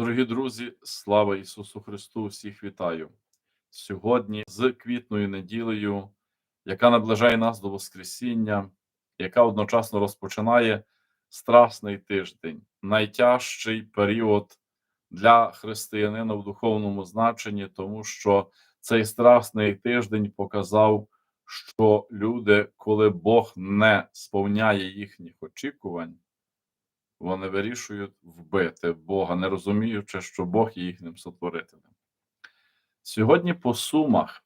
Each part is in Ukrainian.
Дорогі друзі, слава Ісусу Христу! Всіх вітаю сьогодні з квітною неділею, яка наближає нас до Воскресіння, яка одночасно розпочинає страсний тиждень, найтяжчий період для християнина в духовному значенні, тому що цей страсний тиждень показав, що люди, коли Бог не сповняє їхніх очікувань, вони вирішують вбити Бога, не розуміючи, що Бог є їхнім сотворителем. Сьогодні по сумах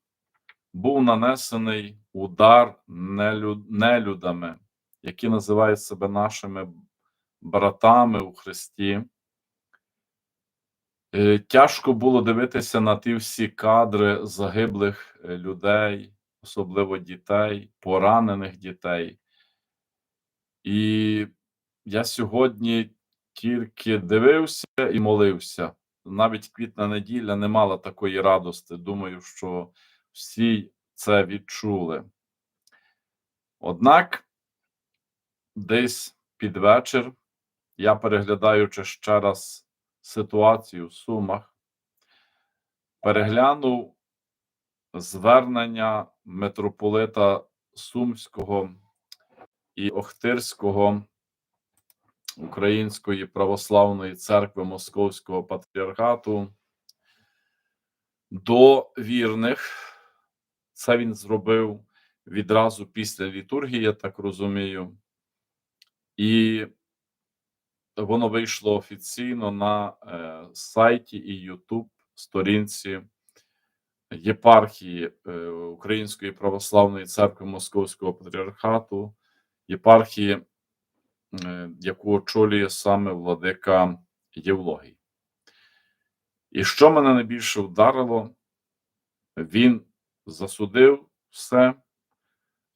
був нанесений удар нелюд, нелюдами, які називають себе нашими братами у Христі. Е, Тяжко було дивитися на ті всі кадри загиблих е, людей, особливо дітей, поранених дітей. І я сьогодні тільки дивився і молився. Навіть квітна неділя не мала такої радости. Думаю, що всі це відчули. Однак, десь під вечір, я переглядаючи ще раз ситуацію в Сумах, переглянув звернення митрополита Сумського і Охтирського Української православної церкви Московського патріархату до вірних. Це він зробив відразу після літургії, я так розумію, і воно вийшло офіційно на е, сайті і Ютуб сторінці єпархії е, Української православної церкви Московського патріархату, єпархії яку очолює саме владика Євлогій. І що мене найбільше вдарило, він засудив все,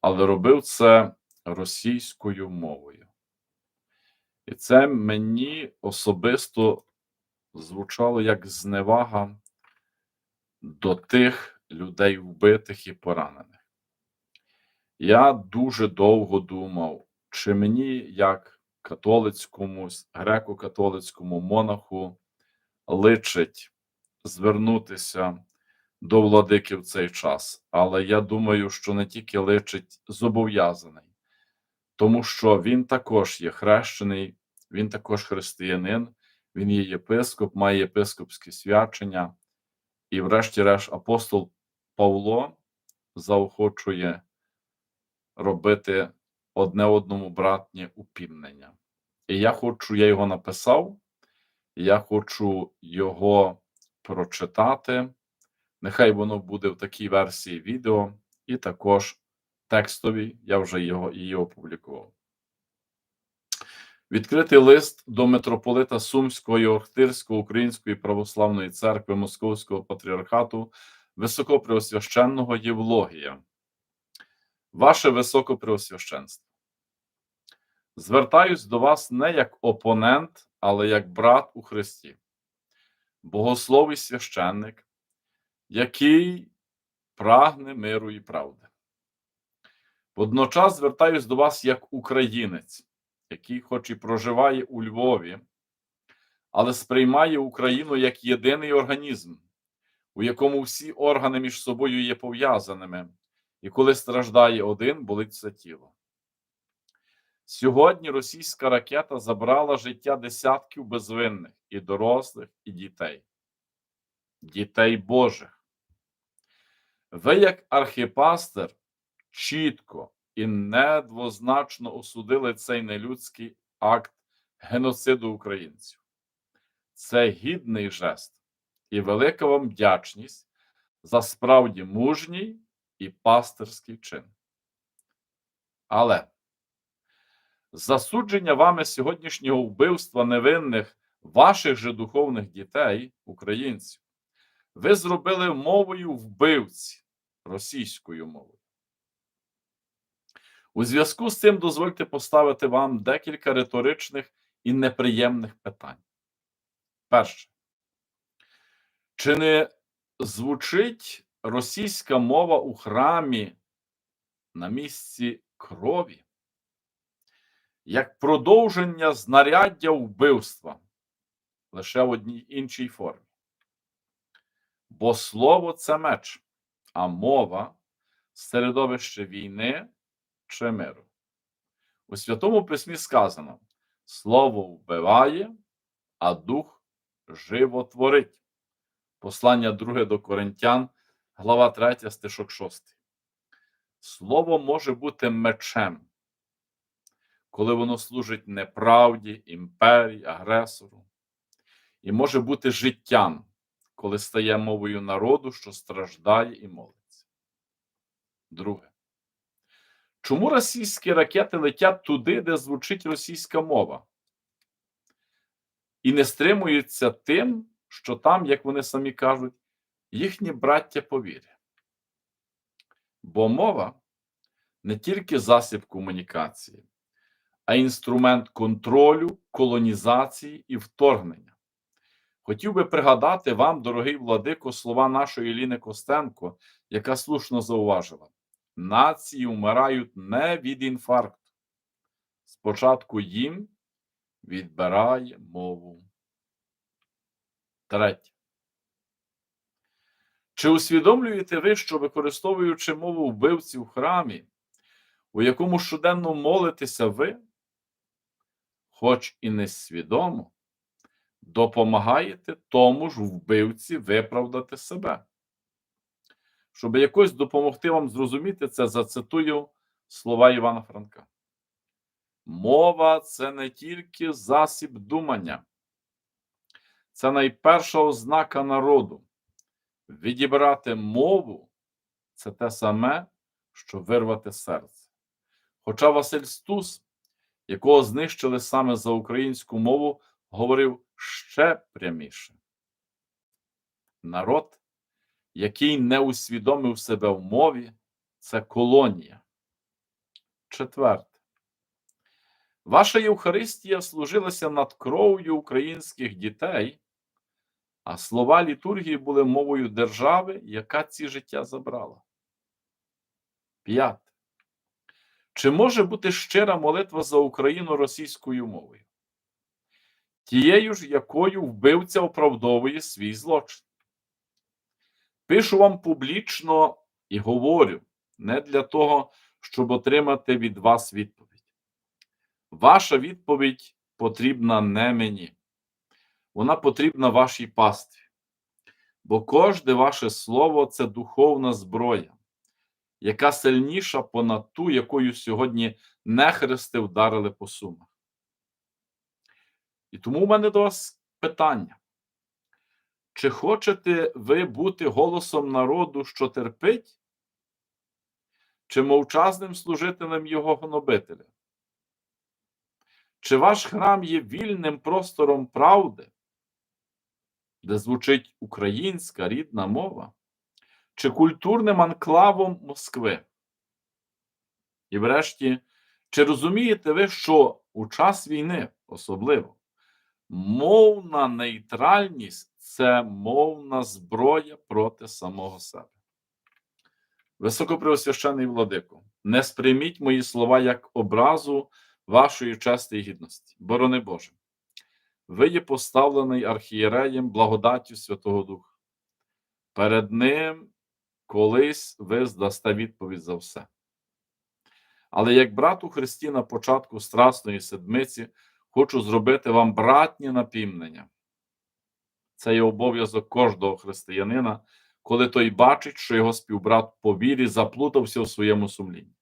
але робив це російською мовою. І це мені особисто звучало як зневага до тих людей вбитих і поранених. Я дуже довго думав, чи мені, як католицькому, греко-католицькому монаху, личить звернутися до владики в цей час. Але я думаю, що не тільки личить зобов'язаний, тому що він також є хрещений, він також християнин, він є єпископ, має єпископське свячення, і, врешті-решт, апостол Павло заохочує робити одне одному братнє упівнення. І я хочу, я його написав, я хочу його прочитати. Нехай воно буде в такій версії відео, і також текстові, я вже його її опублікував. Відкритий лист до митрополита Сумського і Охтирського Української православної церкви Московського патріархату Високопреосвященного Євлогія. Ваше Високопреосвященство. Звертаюсь до вас не як опонент, але як брат у Христі, богословий священник, який прагне миру і правди. Водночас звертаюсь до вас як українець, який, хоч і проживає у Львові, але сприймає Україну як єдиний організм, у якому всі органи між собою є пов'язаними, і коли страждає один, болить все тіло. Сьогодні російська ракета забрала життя десятків безвинних і дорослих, і дітей, дітей Божих. Ви, як архіпастер, чітко і недвозначно осудили цей нелюдський акт геноциду українців. Це гідний жест і велика вам вдячність за справді мужній і пастирський чин. Але засудження вами сьогоднішнього вбивства невинних ваших же духовних дітей, українців, ви зробили мовою вбивці російською мовою. У зв'язку з цим дозвольте поставити вам декілька риторичних і неприємних питань. Перше. Чи не звучить російська мова у храмі на місці крові? як продовження знаряддя вбивства, лише в одній іншій формі. Бо слово це меч, а мова середовище війни чи миру. У Святому Письмі сказано: Слово вбиває, а дух животворить. Послання 2 до Коринтян, глава 3, стишок 6. Слово може бути мечем, коли воно служить неправді, імперії, агресору, і може бути життям, коли стає мовою народу, що страждає і молиться. Друге. Чому російські ракети летять туди, де звучить російська мова? І не стримуються тим, що там, як вони самі кажуть, їхні браття по вірі. Бо мова не тільки засіб комунікації, а інструмент контролю, колонізації і вторгнення. Хотів би пригадати вам, дорогий владико, слова нашої Ліни Костенко, яка слушно зауважила: нації вмирають не від інфаркту. Спочатку їм відбирає мову. Третє. Чи усвідомлюєте ви, що використовуючи мову вбивців в храмі, у якому щоденно молитеся ви, хоч і несвідомо, допомагаєте тому ж вбивці виправдати себе? Щоб якось допомогти вам зрозуміти це, зацитую слова Івана Франка. Мова це не тільки засіб думання, це найперша ознака народу. Відібрати мову це те саме, що вирвати серце. Хоча Василь Стус, якого знищили саме за українську мову, говорив ще пряміше. Народ, який не усвідомив себе в мові, це колонія. Четверте. Ваша Євхаристія служилася над кров'ю українських дітей, а слова літургії були мовою держави, яка ці життя забрала. П'яте. Чи може бути щира молитва за Україну російською мовою? Тією ж, якою вбивця оправдовує свій злочин. Пишу вам публічно і говорю не для того, щоб отримати від вас відповідь. Ваша відповідь потрібна не мені, вона потрібна вашій пастві. Бо кожне ваше слово це духовна зброя, яка сильніша понад ту, якою сьогодні нехрести вдарили по сумах. І тому в мене до вас питання: чи хочете ви бути голосом народу, що терпить, чи мовчазним служителем його гнобителя? Чи ваш храм є вільним простором правди, де звучить українська рідна мова, чи культурним анклавом Москви? І врешті, чи розумієте ви, що у час війни особливо мовна нейтральність це мовна зброя проти самого себе? Високопреосвящений владико, не сприйміть мої слова як образу вашої чести і гідності, борони Боже. Ви є поставлений архієреєм благодаттю Святого Духа. Перед Ним колись ви здасте відповідь за все. Але як брат у Христі на початку Страсної седмиці, хочу зробити вам братні напівнення. Це є обов'язок кожного християнина, коли той бачить, що його співбрат по вірі заплутався у своєму сумлінні.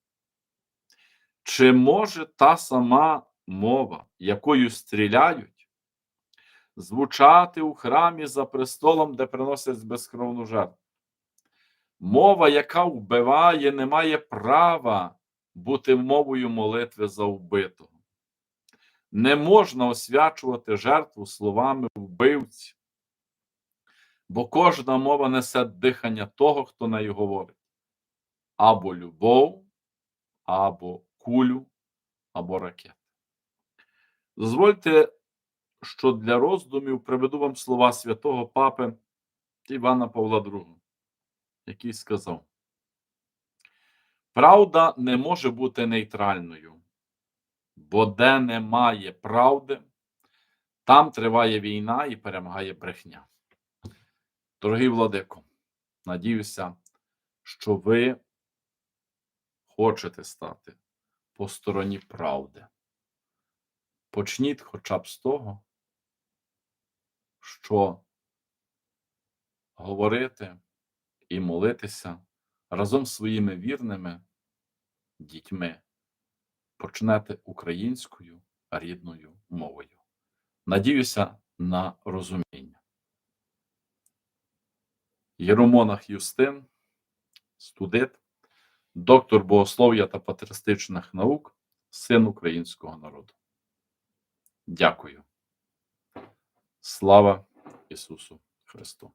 Чи може та сама мова, якою стріляють, звучати у храмі за престолом, де приносять безкровну жертву? Мова, яка вбиває, не має права бути мовою молитви за вбитого. Не можна освячувати жертву словами вбивці, бо кожна мова несе дихання того, хто нею говорить, або любов, або кулю або ракет. Дозвольте, що для роздумів приведу вам слова святого папи Івана Павла II, який сказав: Правда не може бути нейтральною, бо де немає правди, Там триває війна і перемагає брехня. Дорогий Владико, надіюся, що ви хочете стати по стороні правди. Почніть хоча б з того, що говорити і молитися разом з своїми вірними дітьми почнете українською рідною мовою. Надіюся на розуміння. Єромонах Юстин, студит, доктор богослов'я та патристичних наук, син українського народу. Дякую. Слава Ісусу Христу!